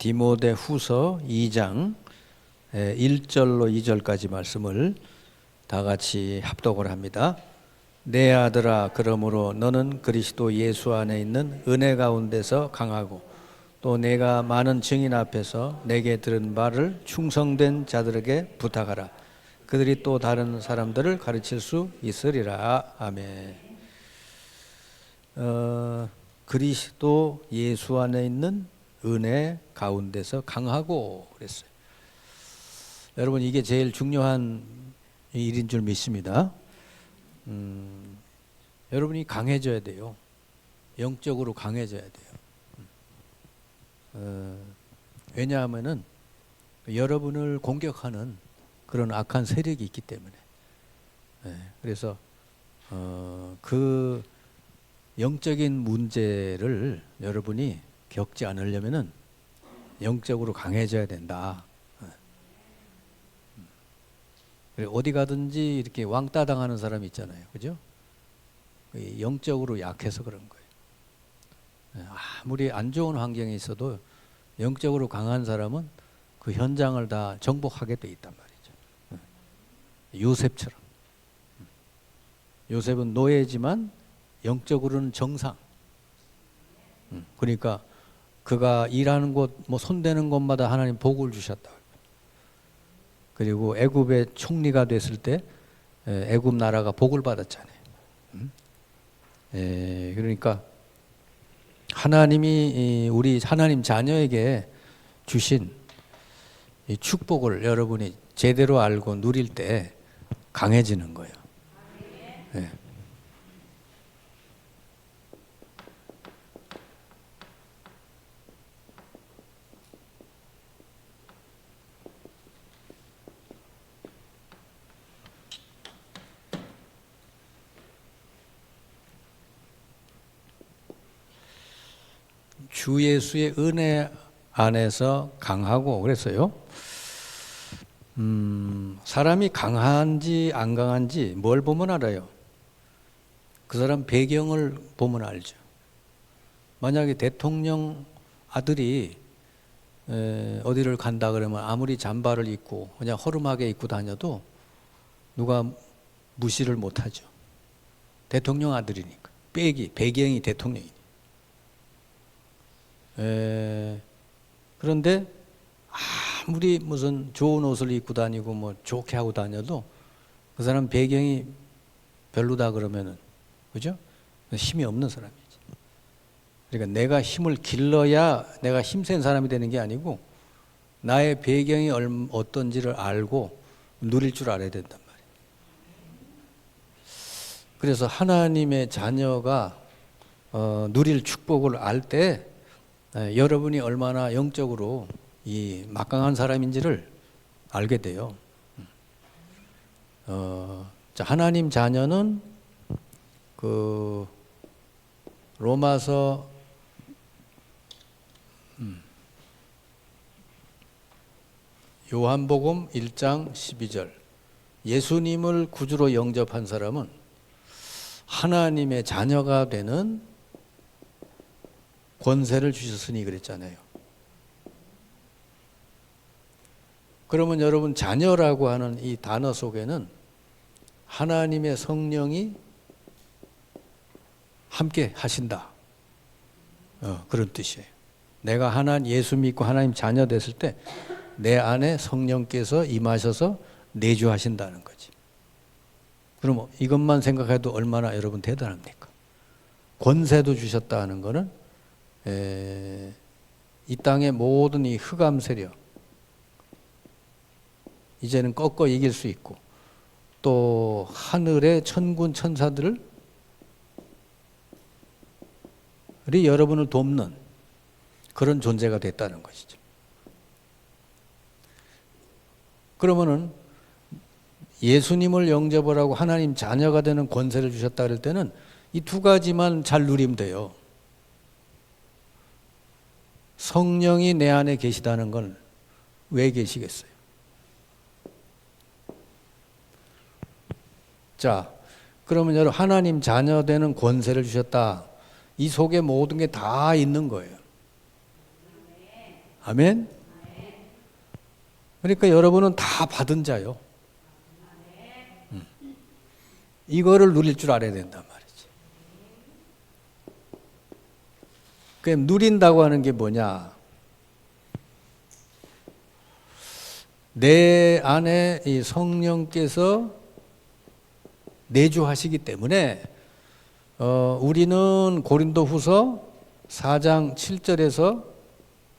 디모데 후서 2장 1절로 2절까지 말씀을 다 같이 합독을 합니다. 내 아들아 그러므로 너는 그리스도 예수 안에 있는 은혜 가운데서 강하고 또 내가 많은 증인 앞에서 내게 들은 말을 충성된 자들에게 부탁하라. 그들이 또 다른 사람들을 가르칠 수 있으리라. 아멘. 어, 그리스도 예수 안에 있는 은혜 가운데서 강하고 그랬어요. 여러분 이게 제일 중요한 일인 줄 믿습니다. 음, 여러분이 강해져야 돼요. 영적으로 강해져야 돼요. 어, 왜냐하면은 여러분을 공격하는 그런 악한 세력이 있기 때문에. 네, 그래서 어, 그 영적인 문제를 여러분이 겪지 않으려면은 영적으로 강해져야 된다. 네. 어디 가든지 이렇게 왕따 당하는 사람 있잖아요, 그죠? 영적으로 약해서 그런 거예요. 네, 아무리 안 좋은 환경에 있어도 영적으로 강한 사람은 그 현장을 다 정복하게 돼 있단 말이죠. 네. 요셉처럼. 요셉은 노예지만 영적으로는 정상. 그러니까 그가 일하는 곳, 뭐 손대는 곳마다 하나님 복을 주셨다. 그리고 애굽의 총리가 됐을 때 애굽 나라가 복을 받았잖아요. 에, 그러니까 하나님이 우리 하나님 자녀에게 주신 이 축복을 여러분이 제대로 알고 누릴 때 강해지는 거예요. 네. 주 예수의 은혜 안에서 강하고 그랬어요. 음, 사람이 강한지 안 강한지 뭘 보면 알아요? 그 사람 배경을 보면 알죠. 만약에 대통령 아들이 에, 어디를 간다 그러면 아무리 잠바를 입고 그냥 허름하게 입고 다녀도 누가 무시를 못하죠. 대통령 아들이니까. 빼기, 배경이 대통령이니까. 에, 그런데 아무리 무슨 좋은 옷을 입고 다니고 뭐 좋게 하고 다녀도 그 사람 배경이 별로다 그러면은 그죠? 힘이 없는 사람이지. 그러니까 내가 힘을 길러야 내가 힘센 사람이 되는 게 아니고 나의 배경이 어떤지를 알고 누릴 줄 알아야 된단 말이에요. 그래서 하나님의 자녀가 어, 누릴 축복을 알 때 네, 여러분이 얼마나 영적으로 이 막강한 사람인지를 알게 돼요. 어, 자, 하나님 자녀는 그 로마서 음, 요한복음 1장 12절 예수님을 구주로 영접한 사람은 하나님의 자녀가 되는 권세를 주셨으니 그랬잖아요. 그러면 여러분 자녀라고 하는 이 단어 속에는 하나님의 성령이 함께 하신다. 어, 그런 뜻이에요. 내가 하나 예수 믿고 하나님 자녀 됐을 때 내 안에 성령께서 임하셔서 내주하신다는 거지. 그럼 이것만 생각해도 얼마나 여러분 대단합니까? 권세도 주셨다는 것은 에, 이 땅의 모든 이 흑암 세력 이제는 꺾어 이길 수 있고 또 하늘의 천군 천사들을 이 여러분을 돕는 그런 존재가 됐다는 것이죠. 그러면은 예수님을 영접을 하고 하나님 자녀가 되는 권세를 주셨다 그럴 때는 이 두 가지만 잘 누리면 돼요. 성령이 내 안에 계시다는 건 왜 계시겠어요? 자, 그러면 여러분 하나님 자녀 되는 권세를 주셨다. 이 속에 모든 게 다 있는 거예요. 아멘. 그러니까 여러분은 다 받은 자요. 음. 이거를 누릴 줄 알아야 된단 말이지. 그 누린다고 하는 게 뭐냐? 내 안에 이 성령께서 내주하시기 때문에 어, 우리는 고린도후서 4장 7절에서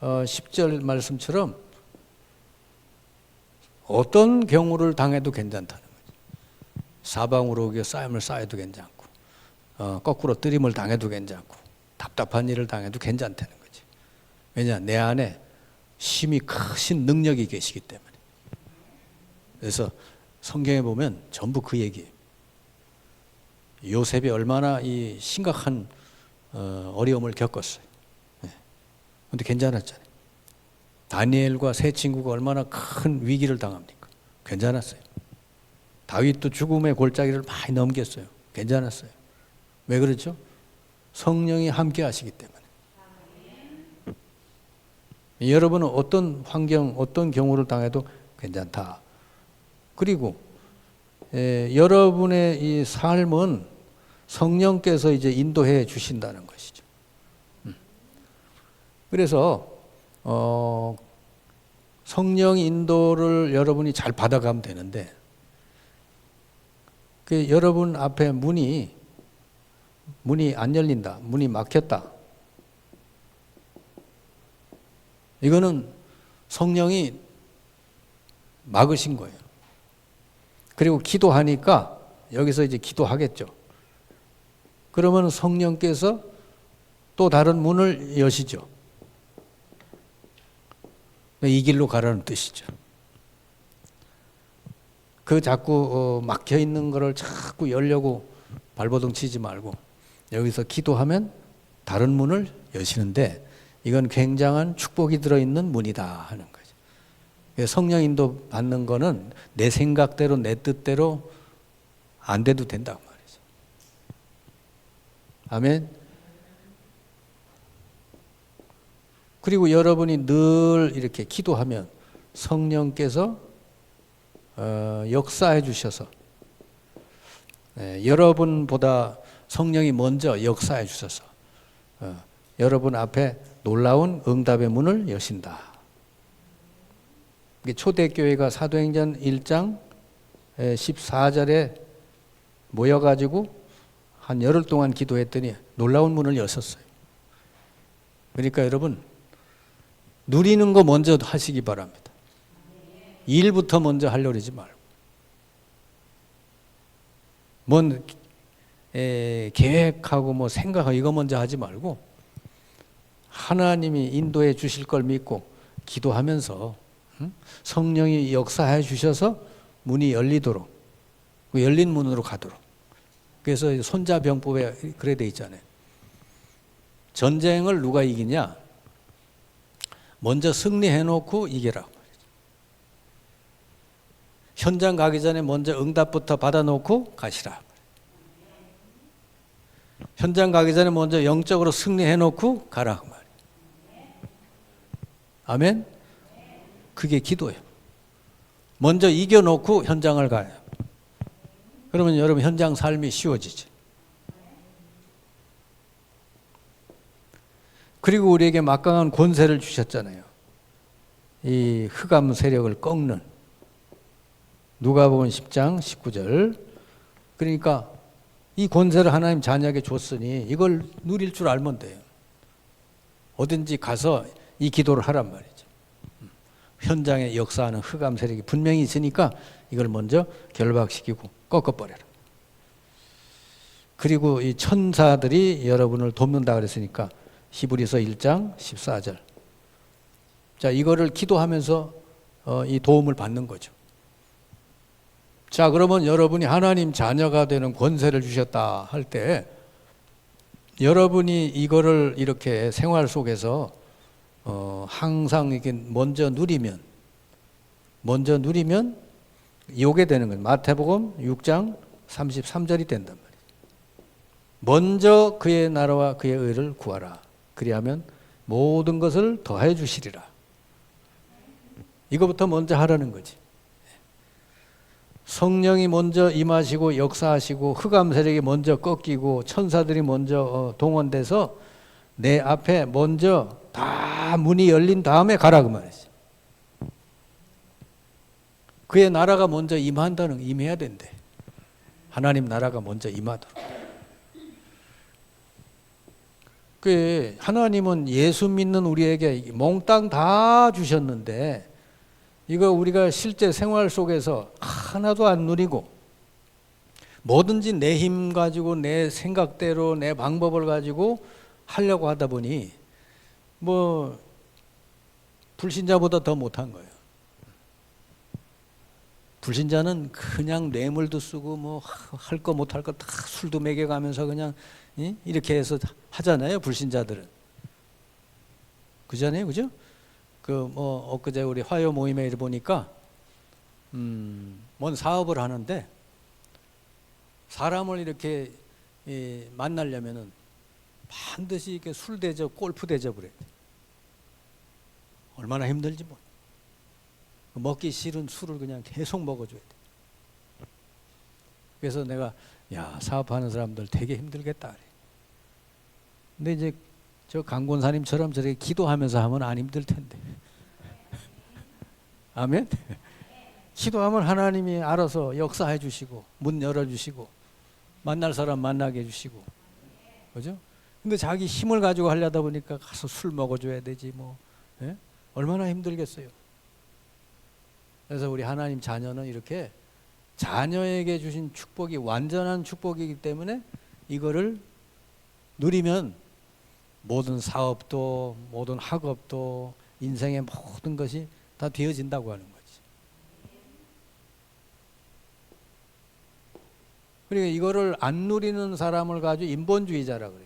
어, 10절 말씀처럼 어떤 경우를 당해도 괜찮다는 거죠. 사방으로 쌓임을 쌓여도 괜찮고 어, 거꾸로 뜨림을 당해도 괜찮고 답답한 일을 당해도 괜찮다는 거지. 왜냐 내 안에 심히 크신 능력이 계시기 때문에. 그래서 성경에 보면 전부 그 얘기예요. 요셉이 얼마나 이 심각한 어, 어려움을 겪었어요. 예. 근데 괜찮았잖아요. 다니엘과 세 친구가 얼마나 큰 위기를 당합니까? 괜찮았어요. 다윗도 죽음의 골짜기를 많이 넘겼어요. 괜찮았어요. 왜 그렇죠? 성령이 함께 하시기 때문에. 여러분은 어떤 환경, 어떤 경우를 당해도 괜찮다. 그리고 에, 여러분의 이 삶은 성령께서 이제 인도해 주신다는 것이죠. 음. 그래서 어, 성령 인도를 여러분이 잘 받아가면 되는데 그 여러분 앞에 문이 문이 안 열린다, 문이 막혔다. 이거는 성령이 막으신 거예요. 그리고 기도하니까 여기서 이제 기도하겠죠. 그러면 성령께서 또 다른 문을 여시죠. 이 길로 가라는 뜻이죠. 그 자꾸 어, 막혀 있는 거를 자꾸 열려고 발버둥 치지 말고 여기서 기도하면 다른 문을 여시는데 이건 굉장한 축복이 들어있는 문이다 하는 거죠. 성령 인도 받는 거는 내 생각대로 내 뜻대로 안 돼도 된다고 말이죠. 아멘. 그리고 여러분이 늘 이렇게 기도하면 성령께서 어, 역사해 주셔서 네, 여러분보다 성령이 먼저 역사해 주셔서 어, 여러분 앞에 놀라운 응답의 문을 여신다. 초대교회가 사도행전 1장 14절에 모여가지고 한 열흘 동안 기도했더니 놀라운 문을 여셨어요. 그러니까 여러분 누리는 거 먼저 하시기 바랍니다. 일부터 먼저 하려고 그러지 말고. 뭔 에, 계획하고 뭐 생각하고 이거 먼저 하지 말고 하나님이 인도해 주실 걸 믿고 기도하면서 응? 성령이 역사해 주셔서 문이 열리도록 그 열린 문으로 가도록 그래서 손자병법에 그래 돼 있잖아요. 전쟁을 누가 이기냐? 먼저 승리해 놓고 이겨라. 현장 가기 전에 먼저 응답부터 받아 놓고 가시라. 현장 가기 전에 먼저 영적으로 승리해 놓고 가라. 아멘? 그게 기도예요. 먼저 이겨 놓고 현장을 가요. 그러면 여러분 현장 삶이 쉬워지죠. 그리고 우리에게 막강한 권세를 주셨잖아요. 이 흑암 세력을 꺾는 누가복음 10장 19절. 그러니까 이 권세를 하나님 자녀에게 줬으니 이걸 누릴 줄 알면 돼요. 어딘지 가서 이 기도를 하란 말이죠. 현장에 역사하는 흑암 세력이 분명히 있으니까 이걸 먼저 결박시키고 꺾어버려라. 그리고 이 천사들이 여러분을 돕는다 그랬으니까 히브리서 1장 14절. 자, 이거를 기도하면서 어, 이 도움을 받는 거죠. 자, 그러면 여러분이 하나님 자녀가 되는 권세를 주셨다 할 때 여러분이 이거를 이렇게 생활 속에서 어, 항상 이렇게 먼저 누리면 먼저 누리면 요게 되는 거예요. 마태복음 6장 33절이 된단 말이에요. 먼저 그의 나라와 그의 의를 구하라. 그리하면 모든 것을 더해 주시리라. 이거부터 먼저 하라는 거지. 성령이 먼저 임하시고 역사하시고 흑암 세력이 먼저 꺾이고 천사들이 먼저 어, 동원돼서 내 앞에 먼저 다 문이 열린 다음에 가라 그 말이지. 그의 나라가 먼저 임한다는 임해야 된대. 하나님 나라가 먼저 임하도록. 그 하나님은 예수 믿는 우리에게 몽땅 다 주셨는데 이거 우리가 실제 생활 속에서 하나도 안 누리고 뭐든지 내 힘 가지고 내 생각대로 내 방법을 가지고 하려고 하다 보니 뭐 불신자보다 더 못한 거예요. 불신자는 그냥 뇌물도 쓰고 뭐 할 거 못 할 거 다 술도 먹여가면서 그냥 이? 이렇게 해서 하잖아요. 불신자들은 그잖아요, 그죠? 그 뭐 엊그제 우리 화요 모임에 보니까 음 뭔 사업을 하는데 사람을 이렇게 이 만나려면은 반드시 이렇게 술 대접, 골프 대접을 해. 얼마나 힘들지 뭐. 먹기 싫은 술을 그냥 계속 먹어줘야 돼. 그래서 내가 야 사업하는 사람들 되게 힘들겠다. 그래. 근데 이제 저 강권사님처럼 저렇게 기도하면서 하면 안 힘들 텐데. 아멘. 기도하면 하나님이 알아서 역사해 주시고 문 열어 주시고 만날 사람 만나게 해 주시고 그죠? 근데 자기 힘을 가지고 하려다 보니까 가서 술 먹어줘야 되지 뭐 예? 얼마나 힘들겠어요. 그래서 우리 하나님 자녀는 이렇게 자녀에게 주신 축복이 완전한 축복이기 때문에 이거를 누리면 모든 사업도 모든 학업도 인생의 모든 것이 다 되어진다고 하는 거지. 그러니까 이거를 안 누리는 사람을 가지고 인본주의자라 그래.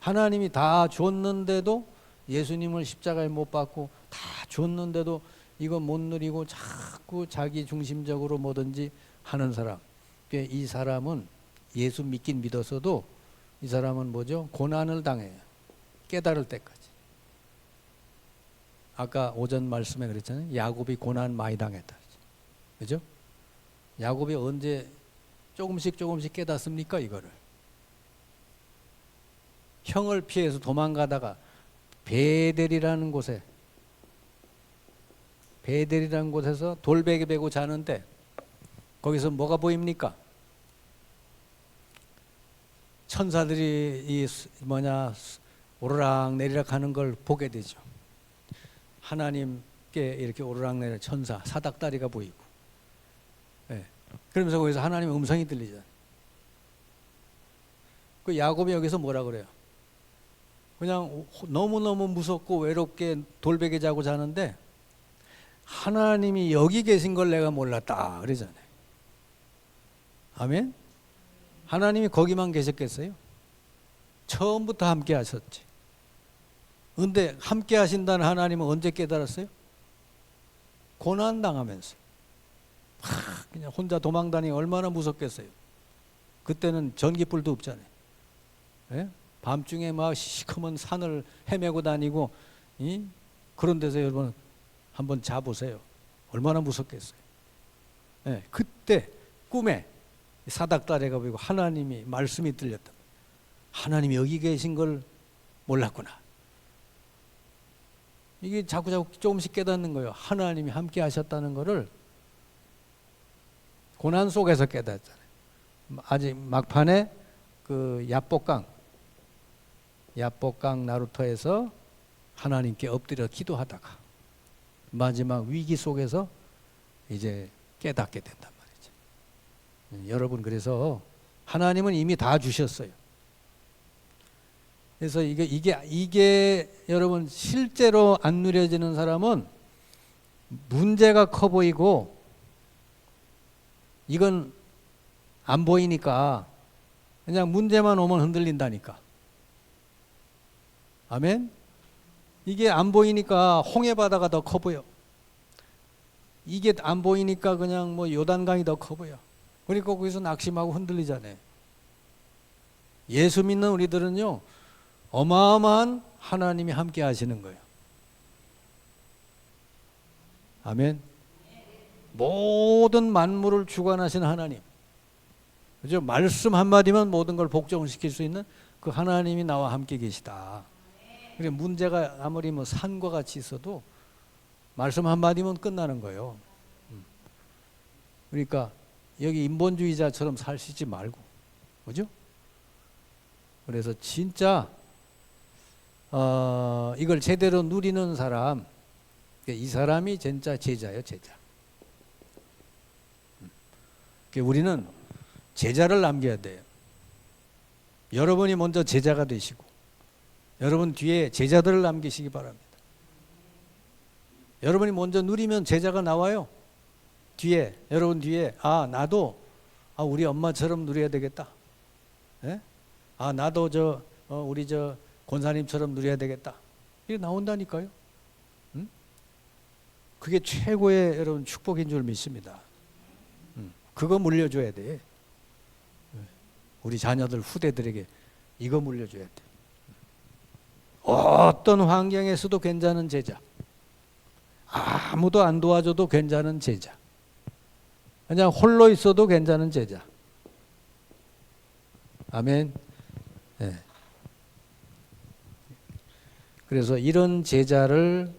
하나님이 다 줬는데도 예수님을 십자가에 못 박고 다 줬는데도 이거 못 누리고 자꾸 자기 중심적으로 뭐든지 하는 사람. 그러니까 이 사람은 예수 믿긴 믿었어도 이 사람은 뭐죠? 고난을 당해요. 깨달을 때까지. 아까 오전 말씀에 그랬잖아요. 야곱이 고난 많이 당했다. 그죠? 야곱이 언제 조금씩 조금씩 깨닫습니까? 이거를. 형을 피해서 도망가다가 베델이라는 곳에 베델이라는 곳에서 돌베개 베고 자는데 거기서 뭐가 보입니까? 천사들이 이 뭐냐 오르락 내리락 하는 걸 보게 되죠. 하나님께 이렇게 오르락 내리락 천사 사닥다리가 보이고, 예. 그러면서 거기서 하나님 음성이 들리잖아요. 그 야곱이 여기서 뭐라 그래요? 그냥 너무 너무 무섭고 외롭게 돌베개 자고 자는데 하나님이 여기 계신 걸 내가 몰랐다 그러잖아요. 아멘. 하나님이 거기만 계셨겠어요? 처음부터 함께 하셨지. 근데 함께 하신다는 하나님은 언제 깨달았어요? 고난 당하면서. 그냥 혼자 도망다니 얼마나 무섭겠어요. 그때는 전기불도 없잖아요. 예? 밤중에 막 시커먼 산을 헤매고 다니고 이? 그런 데서 여러분 한번 자보세요. 얼마나 무섭겠어요. 예, 그때 꿈에 사닥다리가 보이고 하나님이 말씀이 들렸다. 하나님이 여기 계신 걸 몰랐구나. 이게 자꾸 자꾸 조금씩 깨닫는 거예요. 하나님이 함께 하셨다는 것을 고난 속에서 깨닫잖아요. 아직 막판에 그 야복강 야복강 나루터에서 하나님께 엎드려 기도하다가 마지막 위기 속에서 이제 깨닫게 말이죠. 여러분 그래서 하나님은 이미 다 주셨어요. 그래서 이게 이게 이게 여러분 실제로 안 누려지는 사람은 문제가 커 보이고 이건 안 보이니까 그냥 문제만 오면 흔들린다니까. 아멘. 이게 안 보이니까 홍해 바다가 더 커 보여. 이게 안 보이니까 그냥 뭐 요단강이 더 커 보여. 그러니까 거기서 낙심하고 흔들리잖아요. 예수 믿는 우리들은요, 어마어마한 하나님이 함께 하시는 거예요. 아멘. 모든 만물을 주관하신 하나님. 그죠? 말씀 한마디면 모든 걸 복종시킬 수 있는 그 하나님이 나와 함께 계시다. 그래 문제가 아무리 뭐 산과 같이 있어도 말씀 한마디면 끝나는 거예요. 음. 그러니까 여기 인본주의자처럼 살시지 말고, 그죠? 그래서 진짜 어, 이걸 제대로 누리는 사람, 이 사람이 진짜 제자예요, 제자. 음. 그러니까 우리는 제자를 남겨야 돼요. 여러분이 먼저 제자가 되시고, 여러분 뒤에 제자들을 남기시기 바랍니다. 여러분이 먼저 누리면 제자가 나와요. 뒤에 여러분 뒤에 아 나도 아 우리 엄마처럼 누려야 되겠다. 예? 아 나도 저 어, 우리 저 권사님처럼 누려야 되겠다. 이게 나온다니까요. 음? 그게 최고의 여러분 축복인 줄 믿습니다. 음, 그거 물려줘야 돼. 우리 자녀들 후대들에게 이거 물려줘야 돼. 어떤 환경에서도 괜찮은 제자. 아무도 안 도와줘도 괜찮은 제자. 그냥 홀로 있어도 괜찮은 제자. 아멘. 네. 그래서 이런 제자를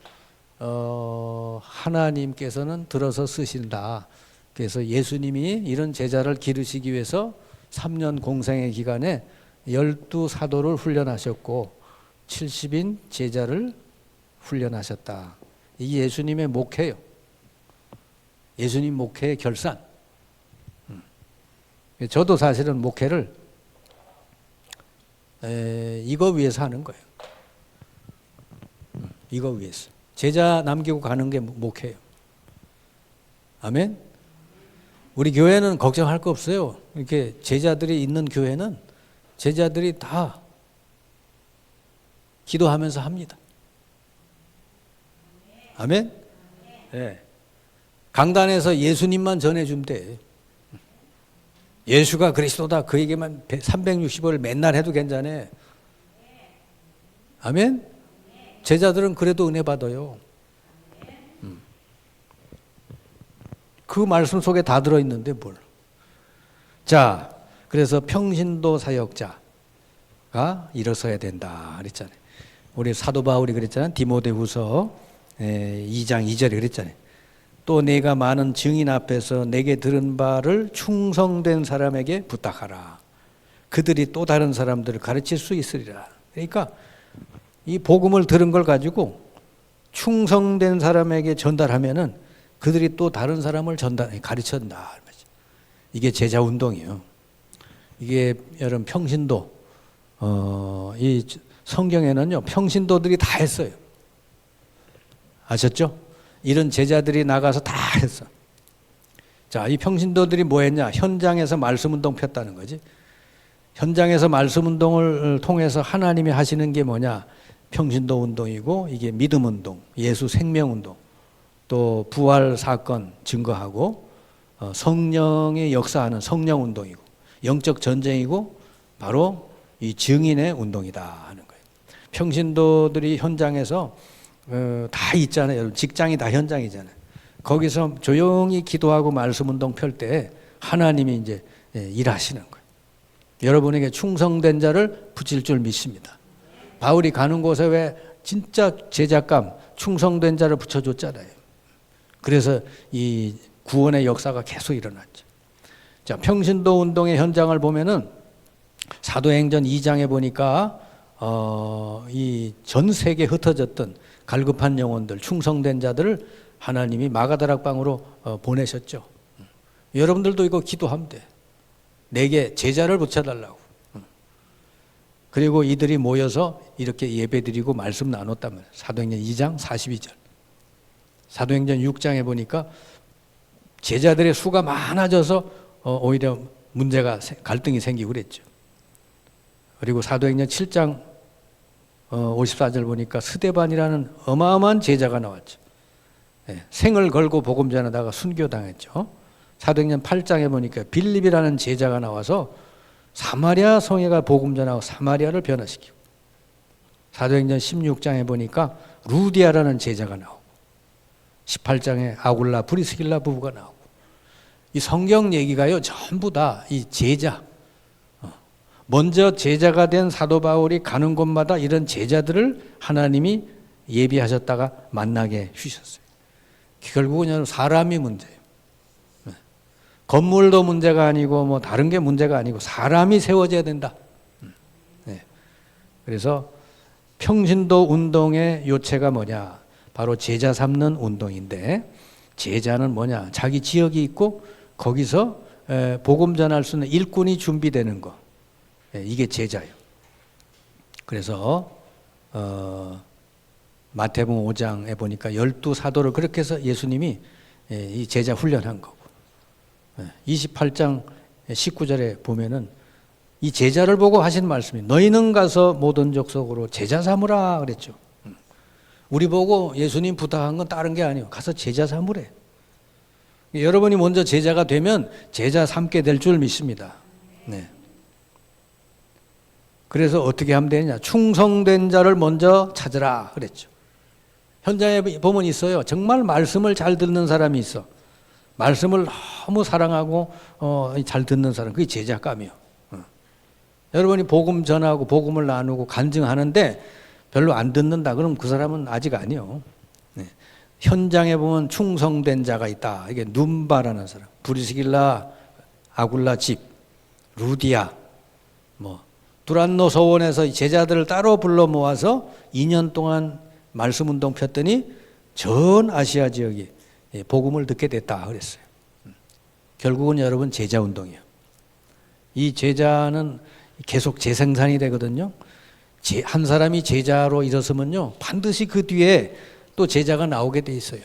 어, 하나님께서는 들어서 쓰신다. 그래서 예수님이 이런 제자를 기르시기 위해서 3년 공생의 기간에 열두 사도를 훈련하셨고 70인 제자를 훈련하셨다. 이게 예수님의 목회요. 예수님 목회의 결산. 음. 저도 사실은 목회를 에, 이거 위해서 하는 거예요. 음, 이거 위해서. 제자 남기고 가는 게 목회예요. 아멘. 우리 교회는 걱정할 거 없어요. 이렇게 제자들이 있는 교회는 제자들이 다 기도하면서 합니다. 아멘. 네. 강단에서 예수님만 전해주면 돼. 예수가 그리스도다. 그 얘기만 360을 맨날 해도 괜찮아. 아멘. 제자들은 그래도 은혜 받아요. 음. 그 말씀 속에 다 들어있는데 뭘. 자, 그래서 평신도 사역자가 일어서야 된다. 그랬잖아요. 우리 사도 바울이 그랬잖아요. 디모데후서 2장 2절에 그랬잖아요. 또 내가 많은 증인 앞에서 내게 들은 바를 충성된 사람에게 부탁하라. 그들이 또 다른 사람들을 가르칠 수 있으리라. 그러니까 이 복음을 들은 걸 가지고 충성된 사람에게 전달하면은 그들이 또 다른 사람을 전달 가르친다. 이게 제자 운동이에요. 이게 여러분 평신도 어, 이 성경에는요 평신도들이 다 했어요. 아셨죠? 이런 제자들이 나가서 다 했어. 자, 이 평신도들이 뭐 했냐? 현장에서 말씀 운동 폈다는 거지. 현장에서 말씀 운동을 통해서 하나님이 하시는 게 뭐냐? 평신도 운동이고 이게 믿음 운동, 예수 생명 운동, 또 부활 사건 증거하고 어, 성령의 역사하는 성령 운동이고 영적 전쟁이고 바로 이 증인의 운동이다 하는 거예요. 평신도들이 현장에서 어, 다 있잖아요. 여러분 직장이 다 현장이잖아요. 거기서 조용히 기도하고 말씀 운동 펼 때 하나님이 이제 예, 일하시는 거예요. 여러분에게 충성된 자를 붙일 줄 믿습니다. 바울이 가는 곳에 왜 진짜 제작감 충성된 자를 붙여줬잖아요. 그래서 이 구원의 역사가 계속 일어났죠. 자, 평신도 운동의 현장을 보면은 사도행전 2장에 보니까 어, 이 전 세계에 흩어졌던 갈급한 영혼들, 충성된 자들을 하나님이 마가다락방으로 어, 보내셨죠. 여러분들도 이거 기도하면 돼. 내게 제자를 붙여달라고. 그리고 이들이 모여서 이렇게 예배드리고 말씀 나눴다면 사도행전 2장 42절. 사도행전 6장에 보니까 제자들의 수가 많아져서 어, 오히려 문제가 갈등이 생기고 그랬죠. 그리고 사도행전 7장 54절 어, 보니까 스데반이라는 어마어마한 제자가 나왔죠. 예, 생을 걸고 복음 전하다가 순교당했죠. 사도행전 8장에 보니까 빌립이라는 제자가 나와서 사마리아 성회가 복음 전하고 사마리아를 변화시키고 사도행전 16장에 보니까 루디아라는 제자가 나오고 18장에 아굴라 브리스길라 부부가 나오고 이 성경 얘기가요 전부 다 이 제자 어, 먼저 제자가 된 사도 바울이 가는 곳마다 이런 제자들을 하나님이 예비하셨다가 만나게 주셨어요. 결국은 사람이 문제예요. 네. 건물도 문제가 아니고 뭐 다른 게 문제가 아니고 사람이 세워져야 된다. 네. 그래서 평신도 운동의 요체가 뭐냐? 바로 제자 삼는 운동인데 제자는 뭐냐? 자기 지역이 있고 거기서 에, 복음 전할 수 있는 일꾼이 준비되는 거. 예, 이게 제자예요. 그래서 어, 마태복음 5장에 보니까 열두 사도를 그렇게 해서 예수님이 예, 이 제자 훈련한 거고. 예, 28장 19절에 보면은 이 제자를 보고 하신 말씀이 너희는 가서 모든 족속으로 제자 삼으라 그랬죠. 음. 우리 보고 예수님 부탁한 건 다른 게 아니에요. 가서 제자 삼으래. 여러분이 먼저 제자가 되면 제자 삼게 될 줄 믿습니다. 네. 그래서 어떻게 하면 되느냐? 충성된 자를 먼저 찾으라 그랬죠. 현장에 보면 있어요. 정말 말씀을 잘 듣는 사람이 있어. 말씀을 너무 사랑하고 어, 잘 듣는 사람. 그게 제자감이요. 어. 여러분이 복음 전하고 복음을 나누고 간증하는데 별로 안 듣는다. 그럼 그 사람은 아직 아니요. 네. 현장에 보면 충성된 자가 있다. 이게 눈바라는 사람. 브리스길라, 아굴라 집, 루디아, 뭐 두란노 서원에서 제자들을 따로 불러 모아서 2년 동안 말씀 운동 폈더니 전 아시아 지역이 예, 복음을 듣게 됐다 그랬어요. 음. 결국은 여러분 제자 운동이에요. 이 제자는 계속 재생산이 되거든요. 한 사람이 제자로 일어서면요 반드시 그 뒤에 또 제자가 나오게 돼 있어요.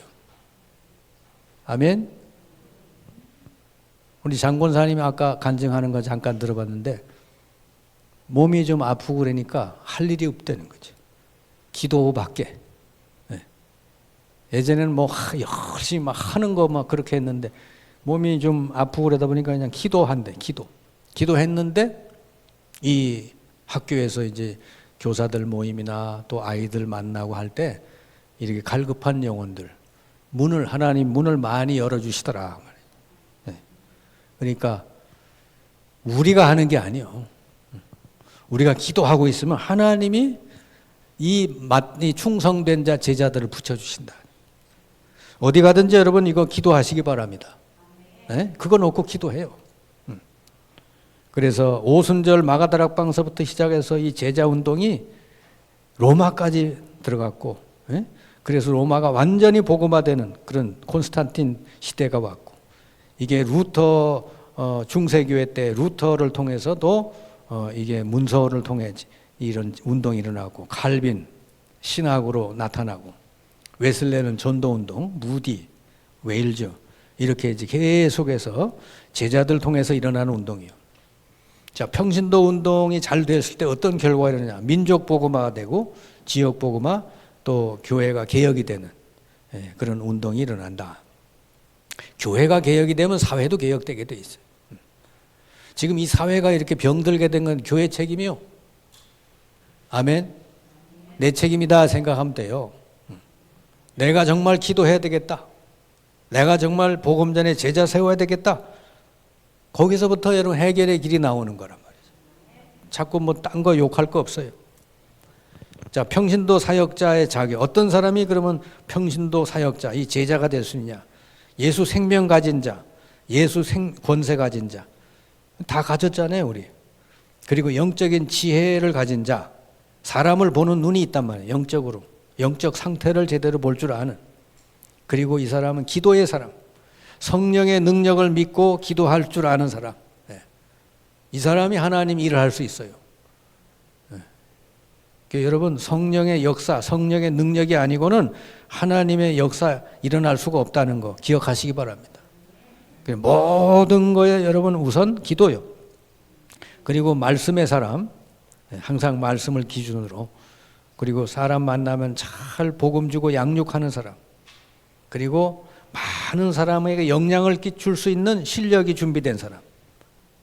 아멘. 우리 장권사님이 아까 간증하는 거 잠깐 들어봤는데 몸이 좀 아프고 그러니까 할 일이 없다는 거죠. 기도밖에. 네. 예전에는 뭐 열심히 막 하는 거 막 그렇게 했는데 몸이 좀 아프고 그러다 보니까 그냥 기도한대, 기도. 기도했는데 이 학교에서 이제 교사들 모임이나 또 아이들 만나고 할 때 이렇게 갈급한 영혼들 문을 하나님 문을 많이 열어 주시더라 네. 그러니까 우리가 하는 게 아니요. 우리가 기도하고 있으면 하나님이 이, 이 충성된 자 제자들을 붙여주신다. 어디 가든지 여러분 이거 기도하시기 바랍니다. 네? 그거 놓고 기도해요. 음. 그래서 오순절 마가다락방서부터 시작해서 이 제자 운동이 로마까지 들어갔고, 네? 그래서 로마가 완전히 복음화되는 그런 콘스탄틴 시대가 왔고, 이게 루터 어, 중세교회 때 루터를 통해서도 어, 이게 문서를 통해 이런 운동이 일어나고 칼빈 신학으로 나타나고 웨슬레는 전도 운동, 무디, 웨일즈 이렇게 이제 계속해서 제자들 통해서 일어나는 운동이요. 자, 평신도 운동이 잘 됐을 때 어떤 결과가 일어나냐? 민족 복음화가 되고 지역 복음화 또 교회가 개혁이 되는 예, 그런 운동이 일어난다. 교회가 개혁이 되면 사회도 개혁되게 돼 있어요. 지금 이 사회가 이렇게 병들게 된 건 교회 책임이요. 아멘. 내 책임이다 생각하면 돼요. 내가 정말 기도해야 되겠다. 내가 정말 복음 전에 제자 세워야 되겠다. 거기서부터 여러분 해결의 길이 나오는 거란 말이죠. 자꾸 뭐 딴 거 욕할 거 없어요. 자, 평신도 사역자의 자격. 어떤 사람이 그러면 평신도 사역자, 이 제자가 될 수 있냐? 예수 생명 가진 자, 예수 생, 권세 가진 자. 다 가졌잖아요, 우리. 그리고 영적인 지혜를 가진 자, 사람을 보는 눈이 있단 말이에요. 영적으로. 영적 상태를 제대로 볼 줄 아는. 그리고 이 사람은 기도의 사람. 성령의 능력을 믿고 기도할 줄 아는 사람. 네. 이 사람이 하나님 일을 할 수 있어요. 네. 그러니까 여러분, 성령의 역사, 성령의 능력이 아니고는 하나님의 역사 일어날 수가 없다는 거 기억하시기 바랍니다. 모든 거에 여러분 우선 기도요. 그리고 말씀의 사람, 네, 항상 말씀을 기준으로 그리고 사람 만나면 잘 복음 주고 양육하는 사람 그리고 많은 사람에게 영향을 끼칠 수 있는 실력이 준비된 사람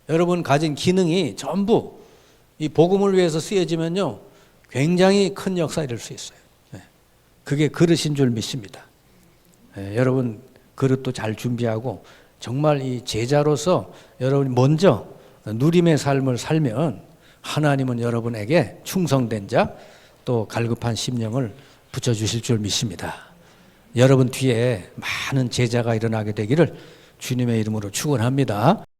여러분 가진 기능이 전부 이 복음을 위해서 쓰여지면요 굉장히 큰 역사 이룰 수 있어요 네. 그게 그릇인 줄 믿습니다 예, 여러분 그릇도 잘 준비하고 정말 이 제자로서 여러분 먼저 누림의 삶을 살면 하나님은 여러분에게 충성된 자 또 갈급한 심령을 붙여주실 줄 믿습니다. 여러분 뒤에 많은 제자가 일어나게 되기를 주님의 이름으로 축원합니다.